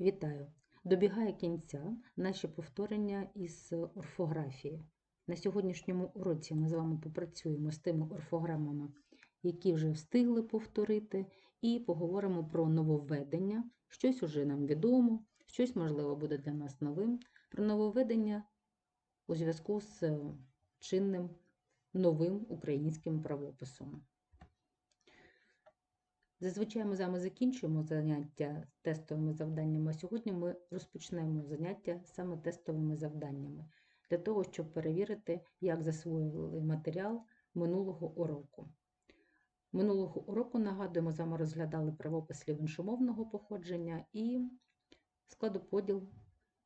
Вітаю! Добігає кінця наші повторення із орфографії. На сьогоднішньому уроці ми з вами попрацюємо з тими орфограмами, які вже встигли повторити, і поговоримо про нововведення. Щось уже нам відомо, щось, можливо, буде для нас новим. Про нововведення у зв'язку з е, чинним новим українським правописом. Зазвичай ми з вами закінчуємо заняття тестовими завданнями, а сьогодні ми розпочнемо заняття саме тестовими завданнями для того, щоб перевірити, як засвоїли матеріал минулого уроку. Минулого уроку, нагадуємо, з вами розглядали правопис іншомовного походження і складоподіл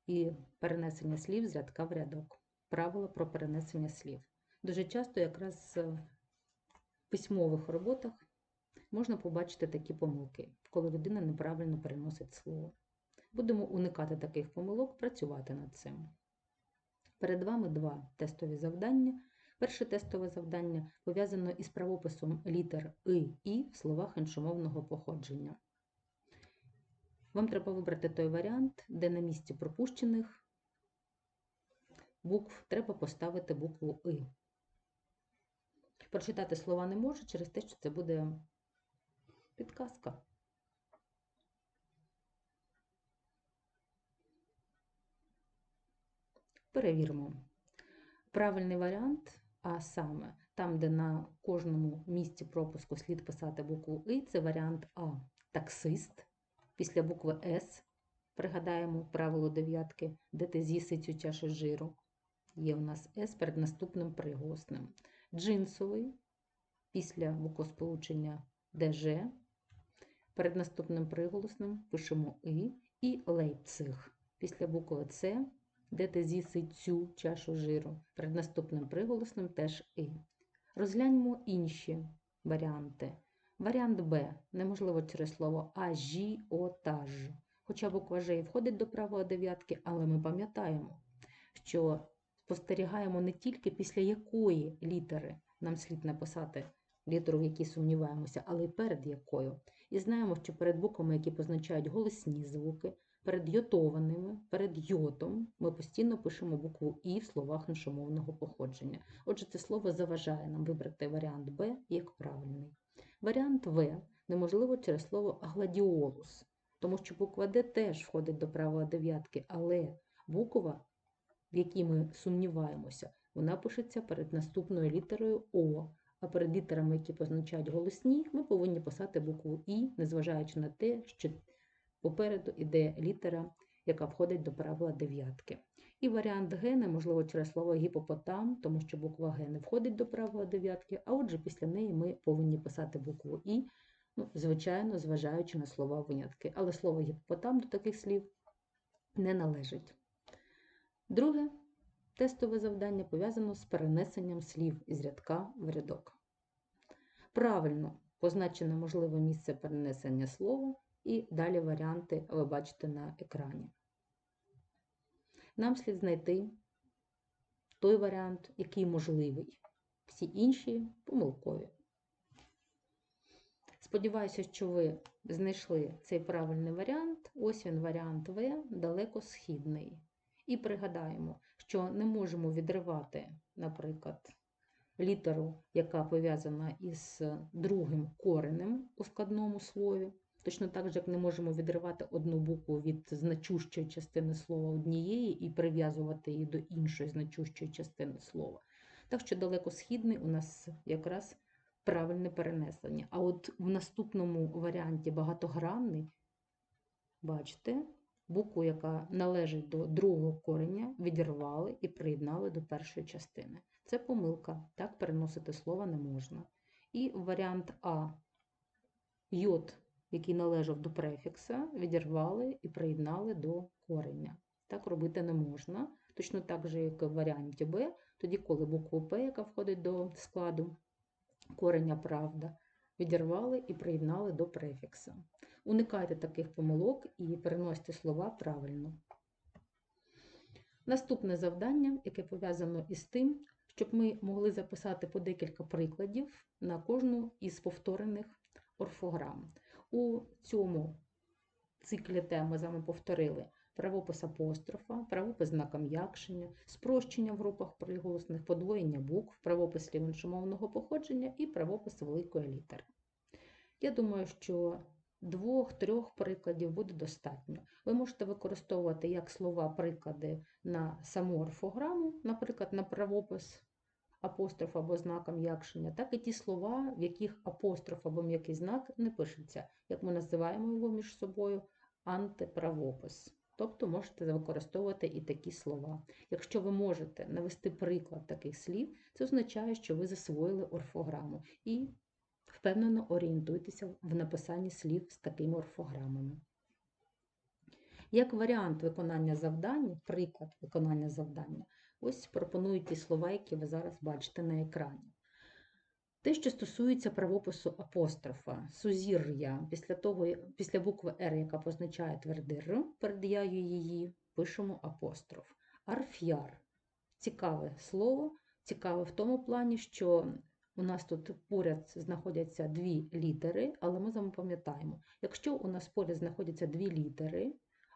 і перенесення слів з рядка в рядок. Правила про перенесення слів. Дуже часто якраз в письмових роботах можна побачити такі помилки, коли людина неправильно переносить слово. Будемо уникати таких помилок, працювати над цим. Перед вами два тестові завдання. Перше тестове завдання пов'язано із правописом літер И І в словах іншомовного походження. Вам треба вибрати той варіант, де на місці пропущених букв треба поставити букву И. Прочитати слова не можу через те, що це буде підказка. Перевіримо. Правильний варіант, а саме там, де на кожному місці пропуску слід писати букву И, це варіант А. Таксист. Після букви С пригадаємо правило дев'ятки, де ти з'їси цю чашу жиру. Є у нас С перед наступним приголосним. Джинсовий після буквосполучення ДЖ. Перед наступним приголосним пишемо И і Лейпциг. Після букви С, де з'їси цю чашу жиру. Перед наступним приголосним теж И. Розгляньмо інші варіанти. Варіант Б неможливо через слово ажіотаж. Хоча буква Ж і входить до правої дев'ятки, але ми пам'ятаємо, що спостерігаємо не тільки після якої літери нам слід написати літеру, в якій сумніваємося, але й перед якою. І знаємо, що перед буквами, які позначають голосні звуки, перед йотованими, перед йотом ми постійно пишемо букву І в словах іншомовного походження. Отже, це слово заважає нам вибрати варіант Б як правильний. Варіант В неможливо через слово гладіолус, тому що буква Д теж входить до правила дев'ятки, але буква, в якій ми сумніваємося, вона пишеться перед наступною літерою О. А перед літерами, які позначають голосні, ми повинні писати букву І, незважаючи на те, що попереду йде літера, яка входить до правила дев'ятки. І варіант Г неможливо через слово гіпопотам, тому що буква Г не входить до правила дев'ятки, а отже, після неї ми повинні писати букву І, ну, звичайно, зважаючи на слова винятки. Але слово гіпопотам до таких слів не належить. Друге тестове завдання пов'язано з перенесенням слів із рядка в рядок. Правильно позначене можливе місце перенесення слова, і далі варіанти ви бачите на екрані. Нам слід знайти той варіант, який можливий. Всі інші помилкові. Сподіваюся, що ви знайшли цей правильний варіант. Ось він варіант В, далекосхідний. І пригадаємо, що не можемо відривати, наприклад, літеру, яка пов'язана із другим коренем у складному слові. Точно так же, як не можемо відривати одну букву від значущої частини слова однієї і прив'язувати її до іншої значущої частини слова. Так що далекосхідний у нас якраз правильне перенесення. А от в наступному варіанті багатогранний, бачите, букву, яка належить до другого кореня, відірвали і приєднали до першої частини. Це помилка, так переносити слово не можна. І варіант А йод, який належав до префікса, відірвали і приєднали до кореня. Так робити не можна. Точно так же, як в варіанті Б, тоді, коли букву П, яка входить до складу кореня правда, відірвали і приєднали до префікса. Уникайте таких помилок і переносьте слова правильно. Наступне завдання, яке пов'язано із тим, щоб ми могли записати по декілька прикладів на кожну із повторених орфограм. У цьому циклі тем ми з вами повторили правопис апострофа, правопис знаком якшення, спрощення в групах приголосних, подвоєння букв, правопис слів іншомовного походження і правопис великої літери. Я думаю, що двох-трьох прикладів буде достатньо. Ви можете використовувати як слова приклади на саму орфограму, наприклад, на правопис апостроф або знаком якшення, так і ті слова, в яких апостроф або м'який знак не пишеться, як ми називаємо його між собою антиправопис. Тобто можете використовувати і такі слова. Якщо ви можете навести приклад таких слів, це означає, що ви засвоїли орфограму і впевнено орієнтуйтеся в написанні слів з такими орфограмами. Як варіант виконання завдання, приклад виконання завдання, ось пропоную ті слова, які ви зараз бачите на екрані. Те, що стосується правопису апострофа, сузір'я, після того, після букви Р, яка позначає твердий Р, перед її, пишемо апостроф. Арф'яр цікаве слово, цікаве в тому плані, що у нас тут поряд знаходяться дві літери, але ми з вами пам'ятаємо, якщо у нас поряд знаходяться дві літери,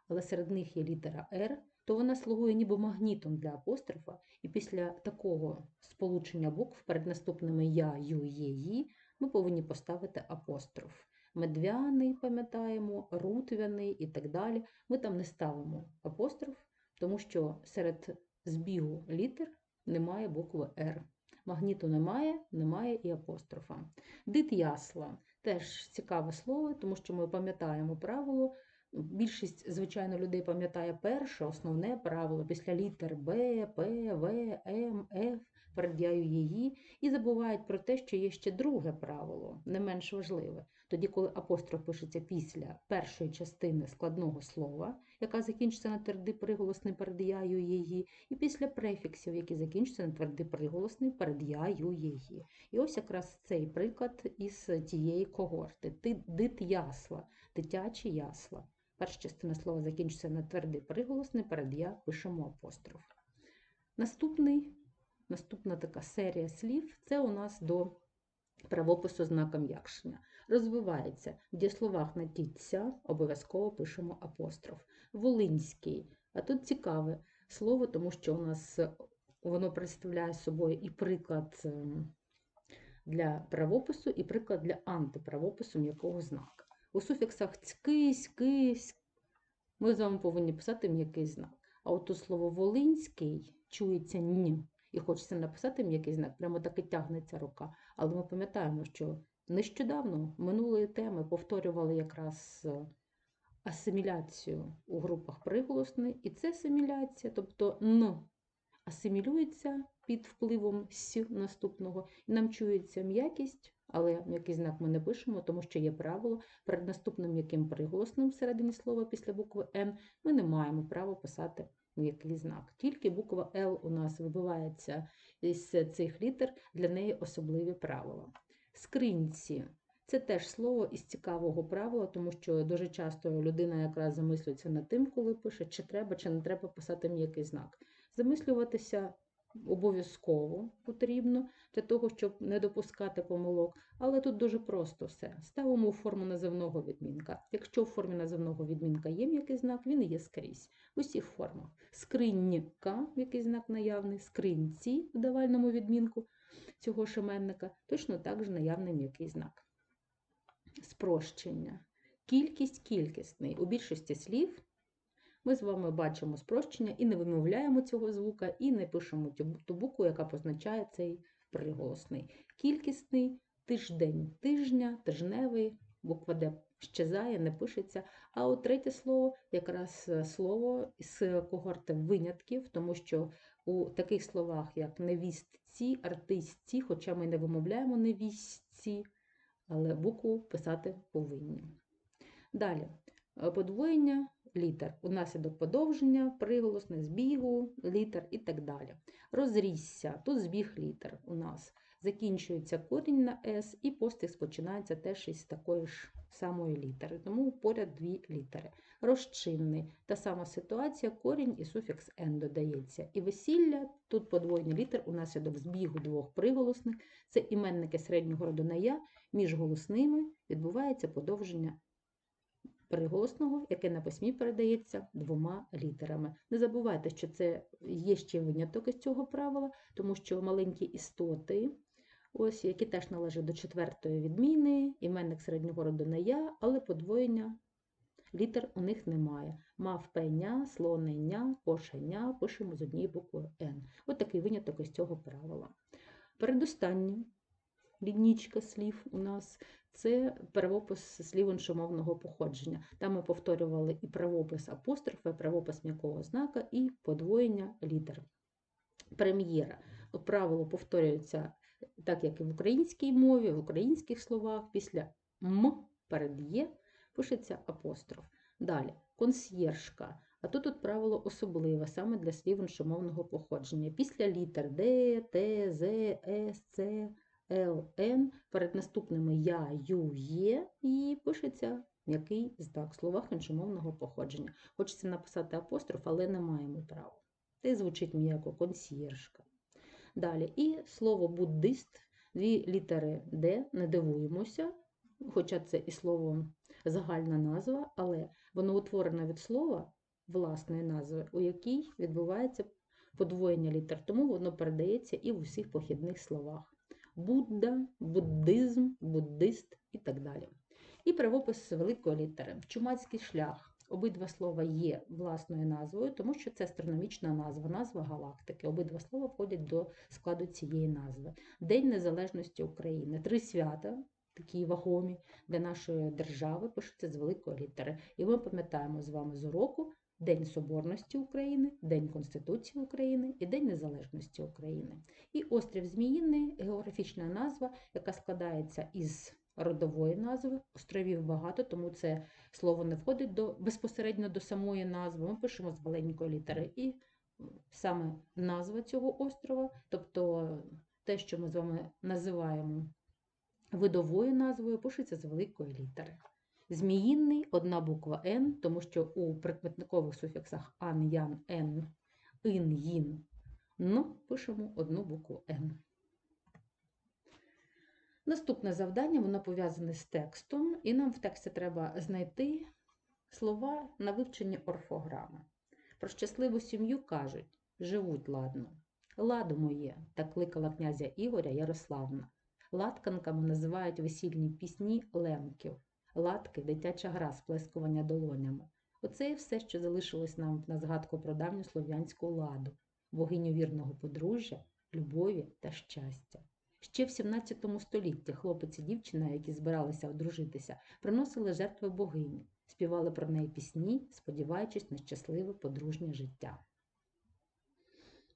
але серед них є літера Р, то вона слугує ніби магнітом для апострофа, і після такого сполучення букв перед наступними я, ю, є, ї ми повинні поставити апостроф. Медвяний, пам'ятаємо, рутвяний і так далі. Ми там не ставимо апостроф, тому що серед збігу літер немає букви Р. Магніту немає, немає і апострофа. Дит ясла теж цікаве слово, тому що ми пам'ятаємо правило. Більшість, звичайно, людей пам'ятає перше, основне правило після літер Б, П, В, М, Ф, передяю її, і забувають про те, що є ще друге правило, не менш важливе. Тоді, коли апостроф пишеться після першої частини складного слова, яка закінчиться на твердий приголосний передяю її, і після префіксів, які закінчуються на твердий приголосний передяю її. І ось якраз цей приклад із тієї когорти. Дит ясла, дитячі ясла. Перша частина слова закінчується на твердий приголосний, перед я пишемо апостроф. Наступний, Наступна така серія слів це у нас до правопису знаком якшення. Розвивається в дієсловах на тіця, обов'язково пишемо апостроф. Волинський. А тут цікаве слово, тому що у нас воно представляє собою і приклад ем, для правопису, і приклад для антиправопису м'якого знака. У суфіксах цькись, кись ми з вами повинні писати м'який знак. А от у слово волинський чується ні. І хочеться написати м'який знак, прямо таки тягнеться рука. Але ми пам'ятаємо, що нещодавно минулої теми повторювали якраз е, асиміляцію у групах приголосний, і це асиміляція, тобто Н асимілюється під впливом С наступного, і нам чується м'якість, але м'який знак ми не пишемо, тому що є правило перед наступним м'яким приголосним всередині слова після букви Н ми не маємо права писати м'який знак. Тільки буква Л у нас вибивається із цих літер, для неї особливі правила. Скринці. Це теж слово із цікавого правила, тому що дуже часто людина якраз замислюється над тим, коли пише, чи треба, чи не треба писати м'який знак. Замислюватися обов'язково потрібно для того, щоб не допускати помилок. Але тут дуже просто все. Ставимо у форму називного відмінка. Якщо в формі називного відмінка є м'який знак, він є скрізь. В усіх формах. Скринька, який знак наявний, скринці в давальному відмінку цього шеменника, точно так же наявний м'який знак. Спрощення. Кількість кількісний. У більшості слів ми з вами бачимо спрощення і не вимовляємо цього звука, і не пишемо ту букву, яка позначає цей приголосний. Кількісний тиждень, тижня, тижневий, буква Д щезає, не пишеться. А от третє слово якраз е, слово з когорти винятків, тому що у таких словах, як невістці, артистці, хоча ми не вимовляємо невістці, але букву писати повинні. Далі, е, подвоєння літер, унаслідок подовження, приголосне, збігу, літер і так далі. Розрісся, тут збіг літер у нас. Закінчується корінь на С, і постих починається теж із такої ж самої літери, тому поряд дві літери. Розчинний та сама ситуація, корінь і суфікс Н додається. І весілля, тут подвоєння літер унаслідок збігу двох приголосних, це іменники середнього роду на я, між голосними відбувається подовження приголосного, яке на письмі передається двома літерами. Не забувайте, що це є ще виняток із цього правила, тому що маленькі істоти, ось, які теж належать до четвертої відміни, іменник середнього роду не я, але подвоєння літер у них немає. Мавпеня, слоненя, кошеня пишемо з однією буквою Н. От такий виняток із цього правила. Передостаннє лінічка слів у нас це правопис слів іншомовного походження. Там ми повторювали і правопис апострофа, і правопис м'якого знака, і подвоєння літер. Прем'єра. Правило повторюється так, як і в українській мові, в українських словах. Після М перед Є пишеться апостроф. Далі консьєржка. А тут тут правило особливе, саме для слів іншомовного походження. Після літер Д, Т, З, С, Ц, Л, Н перед наступними Я, Ю, Є і пишеться м'який знак в словах іншомовного походження. Хочеться написати апостроф, але не маємо права. Це звучить м'яко консьєржка. Далі, і слово буддист, дві літери Д, не дивуємося, хоча це і слово загальна назва, але воно утворено від слова власної назви, у якій відбувається подвоєння літер, тому воно передається і в усіх похідних словах. Будда, буддизм, буддист і так далі. І правопис великої літери. Чумацький шлях. Обидва слова є власною назвою, тому що це астрономічна назва, назва галактики. Обидва слова входять до складу цієї назви. День Незалежності України. Три свята, такі вагомі для нашої держави, пишуться з великої літери. І ми пам'ятаємо з вами з уроку День Соборності України, День Конституції України і День Незалежності України. І острів Зміїний географічна назва, яка складається із родової назви. Островів багато, тому це слово не входить до, безпосередньо до самої назви. Ми пишемо з маленької літери. І саме назва цього острова, тобто те, що ми з вами називаємо видовою назвою, пишеться з великої літери. Зміїнний одна буква Н, тому що у прикметникових суфіксах ан, ян, ен, ин, їн, н пишемо одну букву Н. Наступне завдання, воно пов'язане з текстом, і нам в тексті треба знайти слова на вивченні орфограми. Про щасливу сім'ю кажуть живуть ладно. Ладу моє, так кликала князя Ігоря Ярославна. Латканками називають весільні пісні лемків, латки, дитяча гра, сплескування долонями. Оце і все, що залишилось нам на згадку про давню слов'янську ладу, богиню вірного подружжя, любові та щастя. Ще в 17 столітті хлопець і дівчина, які збиралися одружитися, приносили жертви богині, співали про неї пісні, сподіваючись на щасливе подружнє життя.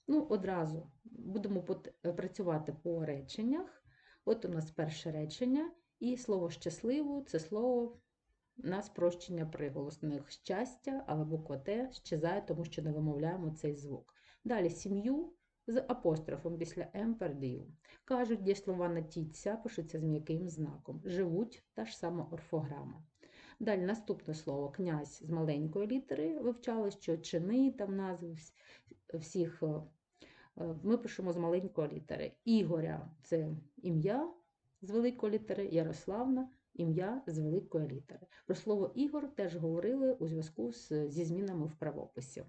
Ну, одразу будемо працювати по реченнях. От у нас перше речення, і слово щасливо це слово на спрощення приголосних щастя, але буква Т щезає, тому що не вимовляємо цей звук. Далі сім'ю з апострофом після М передаю. Кажуть, де слова на тіця пишуться з м'яким знаком. Живуть та ж сама орфограма. Далі наступне слово князь з маленької літери вивчали, що чини там назви всіх Е, ми пишемо з маленької літери. Ігоря це ім'я з великої літери, Ярославна ім'я з великої літери. Про слово Ігор теж говорили у зв'язку зі змінами в правописі.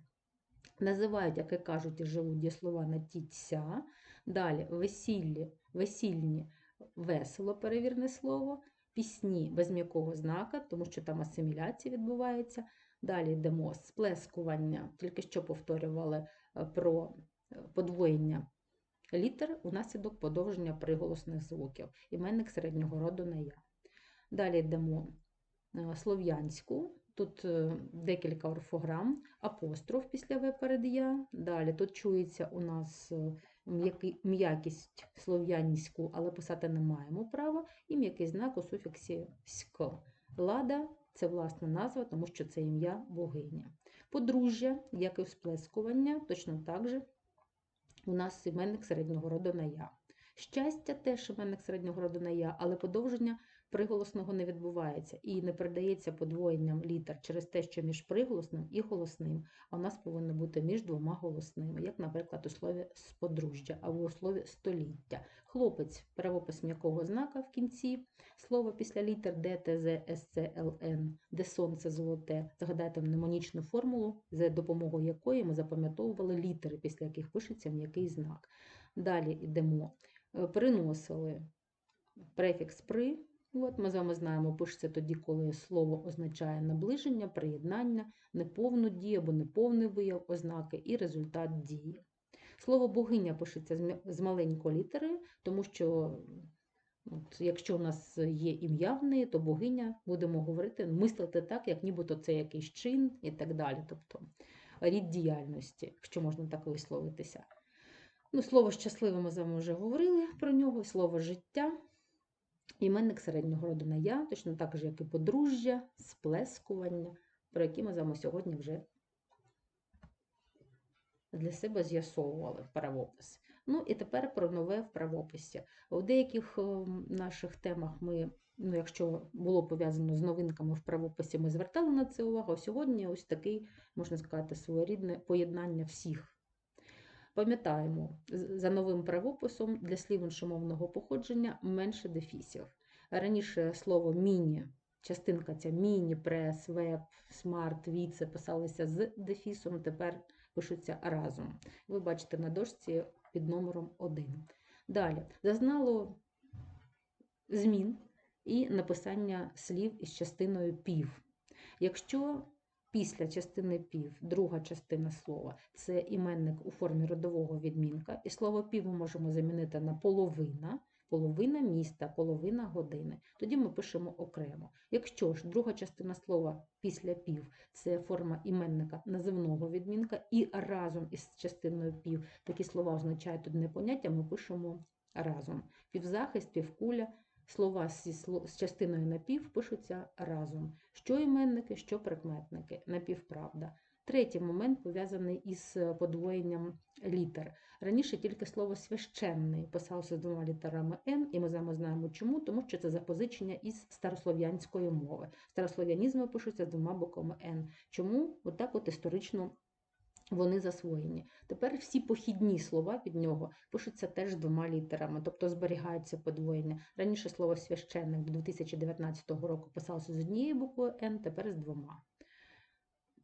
Називають, як і кажуть, і живуть дієслова на тіця. Далі весіллі, весільні, весело перевірне слово, пісні без м'якого знака, тому що там асиміляція відбувається. Далі йдемо сплескування, тільки що повторювали е, про подвоєння літер унаслідок подовження приголосних звуків, іменник середнього роду на я. Далі йдемо е, слов'янську, тут е, декілька орфограм, апостроф після В перед я. Далі тут чується у нас е, м'якість слов'янську, але писати не маємо права, і м'який знак у суфіксі ськ. Лада це власна назва, тому що це ім'я богиня. Подружжя, як і всплескування, точно так же у нас іменник середнього роду на я. Щастя теж іменник середнього роду на я, але подовження приголосного не відбувається і не передається подвоєнням літер через те, що між приголосним і голосним, а у нас повинно бути між двома голосними, як, наприклад, у слові сподружжя або у слові століття. Хлопець, правопис м'якого знака в кінці слова після літер Д, Т, З, С, Ц, Л, Н, де сонце золоте. Згадайте мнемонічну формулу, за допомогою якої ми запам'ятовували літери, після яких пишеться м'який знак. Далі йдемо. Е, Переносили префікс при. От ми з вами знаємо, пишеться тоді, коли слово означає наближення, приєднання, неповну дію або неповний вияв ознаки і результат дії. Слово богиня пишеться з маленької літери, тому що от, якщо у нас є ім'я в неї, то богиня будемо говорити, мислити так, як нібито це якийсь чин і так далі. Тобто рід діяльності, якщо можна так висловитися. Ну, слово щасливе ми з вами вже говорили про нього, слово життя. Іменник середнього роду на я, точно так же, як і подружжя, сплескування, про які ми з вами сьогодні вже для себе з'ясовували правопис. Ну і тепер про нове в правописі. У деяких ем, наших темах ми, ну, якщо було пов'язано з новинками в правописі, ми звертали на це увагу. Сьогодні ось такий, можна сказати, своєрідне поєднання всіх. Пам'ятаємо, за новим правописом для слів іншомовного походження менше дефісів. Раніше слово міні, частинка ця міні, прес, веб, смарт, віце писалися з дефісом, тепер пишуться разом. Ви бачите на дошці під номером 1. Далі зазнало змін і написання слів із частиною пів. Якщо після частини пів, друга частина слова це іменник у формі родового відмінка, і слово пів ми можемо замінити на половина, половина міста, половина години. Тоді ми пишемо окремо. Якщо ж друга частина слова після пів це форма іменника називного відмінка, і разом із частиною пів такі слова означають одне поняття, ми пишемо разом. Півзахист, півкуля. Слова зі з частиною напів пишуться разом. Що іменники, що прикметники, напівправда. Третій момент пов'язаний із подвоєнням літер. Раніше тільки слово священний писалося з двома літерами Н, і ми з знаємо чому, тому що це запозичення із старослов'янської мови. Старослов'янізми пишуться з двома буквами Н. Чому? Отак от історично вони засвоєні. Тепер всі похідні слова під нього пишуться теж двома літерами, тобто зберігається подвоєння. Раніше слово священник до 2019 року писалося з однією буквою Н, тепер з двома.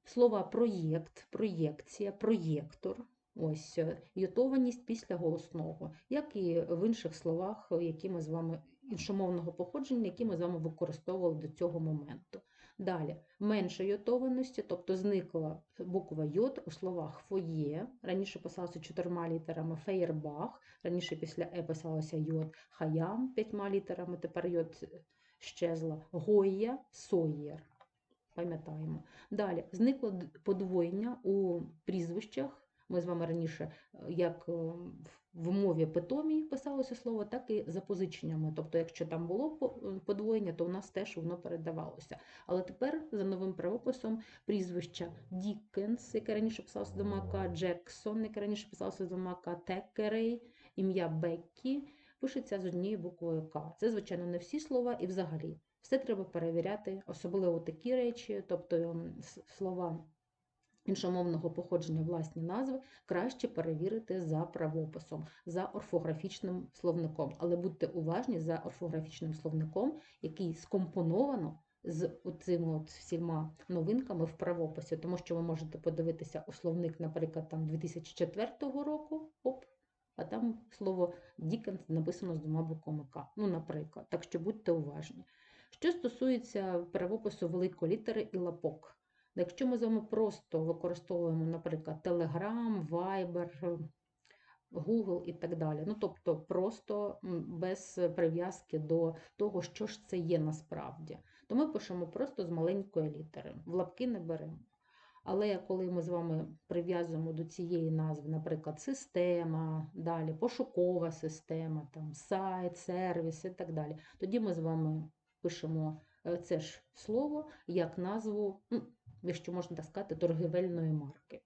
Слова проєкт, проєкція, проєктор. Ось е, йотованість після голосного, як і в інших словах, які ми з вами іншомовного походження, які ми з вами використовували до цього моменту. Далі менше йотованості, тобто зникла буква йод у словах фоє. Раніше писалося чотирма літерами феєрбах, раніше після е писалося йод хаям п'ятьма літерами, тепер йод щезла, гойя, соєр. Пам'ятаємо. Далі зникло подвоєння у прізвищах. Ми з вами раніше, е, як е, в- в мові питомій писалося слово, так і запозиченнями. Тобто, якщо там було по- подвоєння, то у нас теж воно передавалося. Але тепер за новим правописом прізвища Діккенс, яке раніше писалося з двома К, Джексон, яке раніше писалося з двома К, Текерей, ім'я Беккі пишеться з однією буквою К. Це, звичайно, не всі слова і взагалі. Все треба перевіряти, особливо такі речі, тобто ем, слова іншомовного походження власні назви, краще перевірити за правописом, за орфографічним словником. Але будьте уважні за орфографічним словником, який скомпоновано з цими от всіма новинками в правописі, тому що ви можете подивитися у словник, наприклад, там 2004 року, оп, а там слово Дікенс написано з двома буквами К. Ну, наприклад, так що будьте уважні. Що стосується правопису великої літери і лапок. Якщо ми з вами просто використовуємо, наприклад, Telegram, Viber, Google і так далі, ну тобто просто без прив'язки до того, що ж це є насправді, то ми пишемо просто з маленької літери, в лапки не беремо. Але коли ми з вами прив'язуємо до цієї назви, наприклад, система, далі пошукова система, там, сайт, сервіс і так далі, тоді ми з вами пишемо е, це ж слово як назву, ну, якщо можна так сказати, торгівельної марки.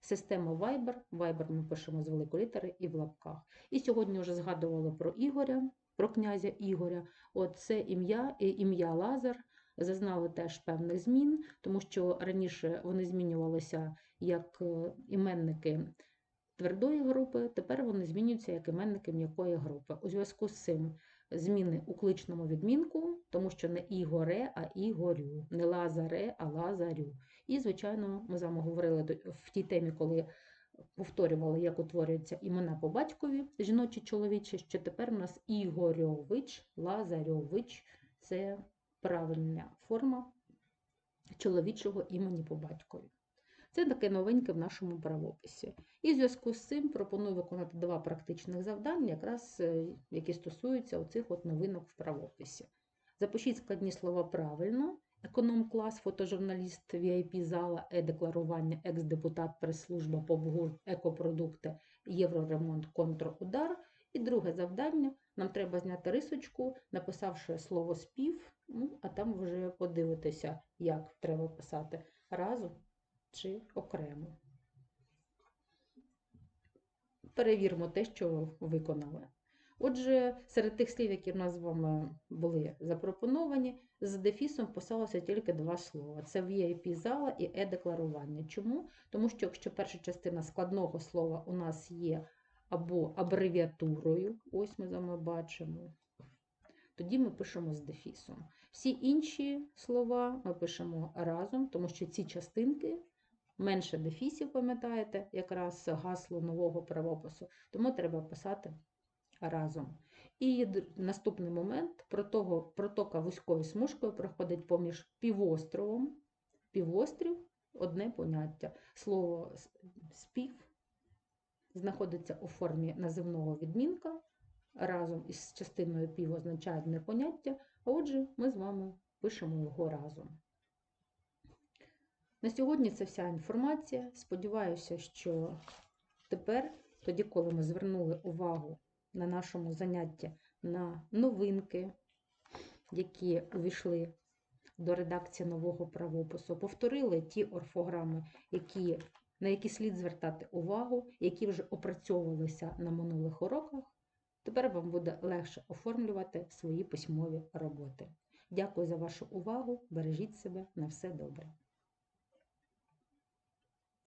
Система Viber. Viber ми пишемо з великої літери і в лапках. І сьогодні вже згадували про Ігоря. про князя Ігоря. От це ім'я, ім'я Лазар зазнало теж певних змін, тому що раніше вони змінювалися як е, іменники твердої групи, тепер вони змінюються як іменники м'якої групи. У зв'язку з цим зміни у кличному відмінку, тому що не Ігоре, а Ігорю, не Лазаре, а Лазарю. І, звичайно, ми з вами говорили в тій темі, коли повторювали, як утворюються імена по батькові, жіночі чоловічі, що тепер у нас Ігорьович, Лазарьович це правильна форма чоловічого імені по батькові. Це таке новеньке в нашому правописі. І в зв'язку з цим пропоную виконати два практичних завдання, якраз е, які стосуються оцих от новинок в правописі. Запишіть складні слова правильно. Економ-клас, фотожурналіст, VIP-зала, е-декларування, екс-депутат, прес-служба, ПОБГУР, екопродукти, євроремонт, контрудар. І друге завдання нам треба зняти рисочку, написавши слово спів, ну, а там вже подивитися, як треба писати разом чи окремо. Перевіримо те, що виконали. Отже, серед тих слів, які в нас з вами були запропоновані, з дефісом писалося тільки два слова: це VIP зала і е-декларування. Чому? Тому що якщо перша частина складного слова у нас є або абревіатурою, ось ми з вами бачимо, тоді ми пишемо з дефісом. Всі інші слова ми пишемо разом, тому що ці частинки менше дефісів, пам'ятаєте, якраз гасло нового правопису, тому треба писати разом. І наступний момент протого, протока вузькою смужкою проходить поміж півостровом. Півострів одне поняття. Слово спів знаходиться у формі називного відмінка. Разом із частиною пів означає одне поняття, а отже, ми з вами пишемо його разом. На сьогодні це вся інформація. Сподіваюся, що тепер, тоді, коли ми звернули увагу на нашому занятті на новинки, які увійшли до редакції нового правопису, повторили ті орфограми, які, на які слід звертати увагу, які вже опрацьовувалися на минулих уроках. Тепер вам буде легше оформлювати свої письмові роботи. Дякую за вашу увагу. Бережіть себе на все добре.